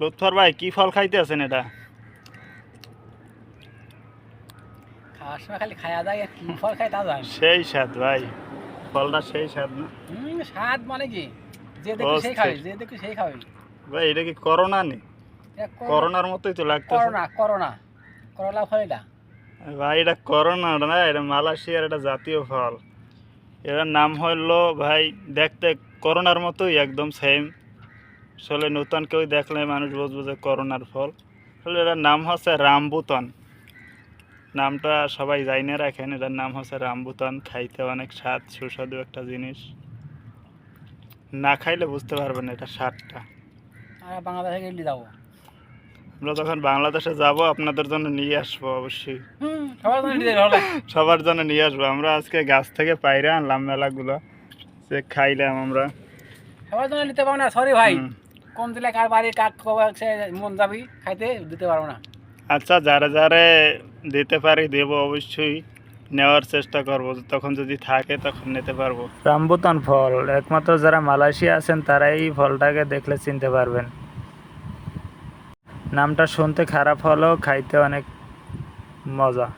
লুৎফর ভাই কি ফল খাইতে আছেন এটা? খাওয়ার সময় খালি খাওয়া যায় কি ফল খাই তা জানি। সেই স্বাদ ভাই ফলটা সেই স্বাদ না? স্বাদ মানে কি? যে দেখি সেই খাবে যে দেখি সেই খাবে। ভাই এটা কি করোনা নেই করোনার মতোই তো লাগতেছে। Corona corona. করলা ফল এটা। ভাই এটা করোনা না এটা মালয়েশিয়ার একটা জাতীয় ফল। এটার নাম হলো ভাই দেখতে করোনার মতোই একদম সেম আসলে নতুন কেউ দেখলে মানুষ বুঝবে যে করোনার ফল। আসলে এটার নাম হচ্ছে রামবুতন। নামটা সবাই জাইনে রাখেন এটার নাম হচ্ছে রামবুতন। খাইতে অনেক স্বাদ সুস্বাদু একটা জিনিস। না খাইলে বুঝতে পারবেন এটা স্বাদটা। বাংলাদেশে গেলে যাব। আমরা যখন বাংলাদেশে যাব আপনাদের জন্য নিয়ে আসব অবশ্যই। সবার জন্য নিয়ে আসব। আমরা আজকে গাছ থেকে পাইরে আনলাম মেলাগুলো। সে খাইলাম আমরা। সবার জন্য নিতে পারব না সরি ভাই। কোন দিলে কার বাড়ি খবর সে মন যাবি খাইতে দিতে পারব না। আচ্ছা যারা যারা দিতে পারি দেবো অবশ্যই নেওয়ার চেষ্টা করব তখন যদি থাকে তখন নিতে পারব। রামবুতান ফল একমাত্র যারা মালয়েশিয়া আছেন তারাই এই ফলটাকে দেখলে চিনতে পারবেন। নামটা শুনতে খারাপ হলেও খাইতে অনেক মজা।